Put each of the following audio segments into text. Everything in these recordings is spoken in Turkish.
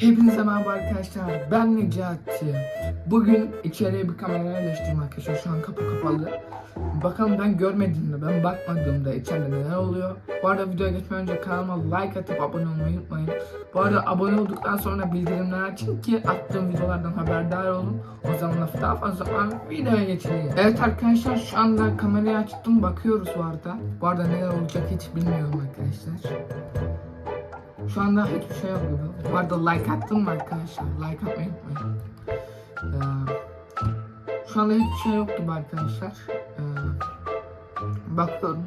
Hepinize merhaba arkadaşlar. Ben Necati. Bugün içeriye bir kamera yerleştirdim arkadaşlar. Şu an kapı kapalı. Bakalım ben görmediğimde, ben bakmadığımda içeride neler oluyor. Bu arada videoya geçmeden önce kanalıma like atıp abone olmayı unutmayın. Bu arada abone olduktan sonra bildirimleri açın ki attığım videolardan haberdar olun. O zaman daha fazla zaman videoya geçelim. Evet arkadaşlar şu anda kamerayı açtım bakıyoruz bu arada. Bu arada neler olacak hiç bilmiyorum arkadaşlar. Şu anda hiçbir şey gibi. Bu arada like attım mı arkadaşlar? Like atmayı unutmayın. Ee, şu anda hiçbir şey yok gibi arkadaşlar. Ee, bakıyorum.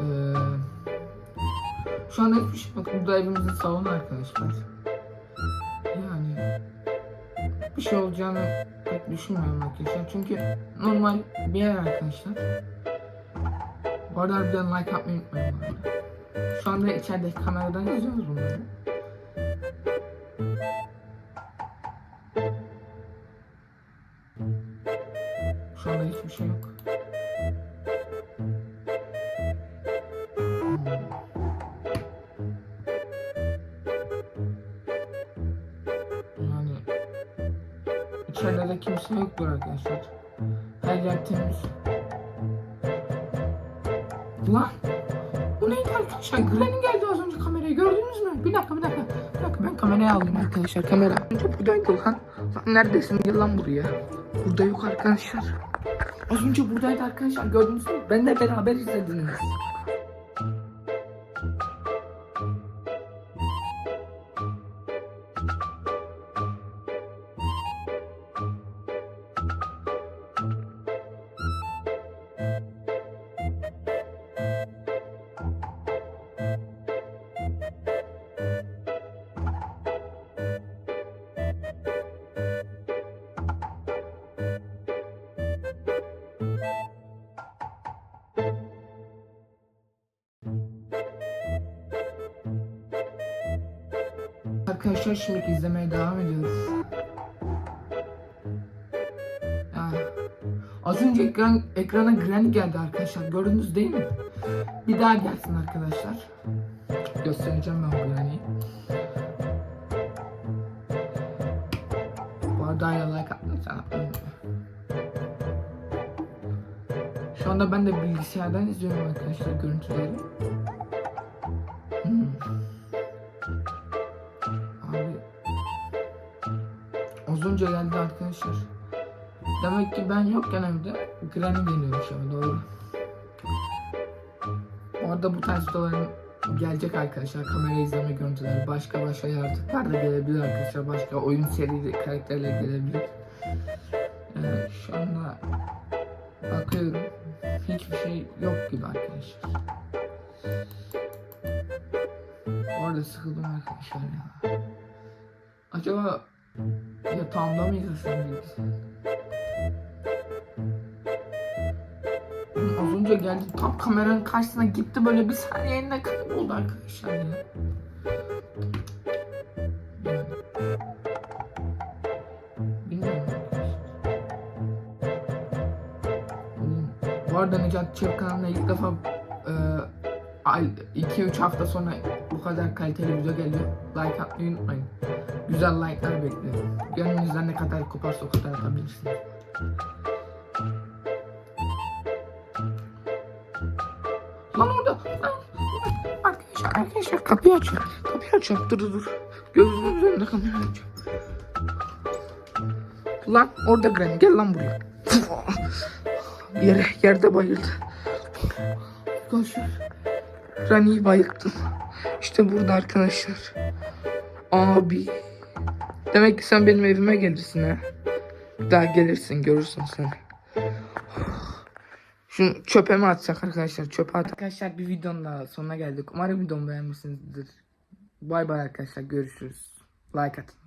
Ee, şu anda hiçbir şey yok. Burada evimizin salonu arkadaşlar. Yani bir şey olacağını pek düşünmüyorum arkadaşlar. Çünkü normal bir yer arkadaşlar. Bu arada harbiden like atmayı unutmayın bu. Şu anda içerideki kameradan izliyoruz bunları. Şu anda hiçbir şey yok. Yani içeride de kimse yoktur arkadaşlar. Her yer temiz. Lan bu neydi arkadaşlar? Granny geldi az önce kameraya gördünüz mü? Bir dakika bir dakika. Bir dakika ben kamerayı alayım arkadaşlar kamera. Önce buradaydı lan. Lan neredesin? Gel lan buraya. Burada yok arkadaşlar. Az önce buradaydı arkadaşlar gördünüz mü? Benle beraber izlediniz. Arkadaşlar şimdi izlemeye devam ediyoruz. Ya, az önce ekran, ekrana Granny geldi arkadaşlar. Gördünüz değil mi? Bir daha gelsin arkadaşlar. Göstereceğim ben Granny'yi. Bu arada hala like unutmayın. Şu anda ben de bilgisayardan izliyorum arkadaşlar görüntüleri. Az önce geldi arkadaşlar. Demek ki ben yokken evde Granny geliyormuş ama doğru. Orada bu tarz videoların gelecek arkadaşlar. Kamera izleme görüntüleri, başka başka yaratıklar da gelebilir arkadaşlar. Başka oyun seri karakterler gelebilir. Ee, şu anda bakıyorum. Hiçbir şey yok gibi arkadaşlar. Orada sıkıldım arkadaşlar ya. Acaba yatağımda mı izlesem? Az önce geldi tam kameranın karşısına gitti böyle bir saniyede kayboldu arkadaşlar ya. Bu arada Necat Çev kanalına ilk defa e, 2-3 hafta sonra bu kadar kaliteli video geliyor. Like atmayı unutmayın. Güzel like'lar bekliyorum. Gönlünüzden ne kadar koparsa o kadar atabilirsiniz. Lan orada. Arkadaşlar, arkadaşlar kapıyı açın. Kapıyı açın. Dur dur. Gözünün üzerinde kamera açın. Lan orada Granny gel lan buraya. Yere, yerde bayıldı. Arkadaşlar. Granny'yi bayılttım. İşte burada arkadaşlar. Abi. Demek ki sen benim evime gelirsin ha. Daha gelirsin görürsün sen. Şunu çöpe mi atsak arkadaşlar? Çöpe at. Arkadaşlar bir videonun daha sonuna geldik. Umarım videomu beğenmişsinizdir. Bay bay arkadaşlar görüşürüz. Like atın.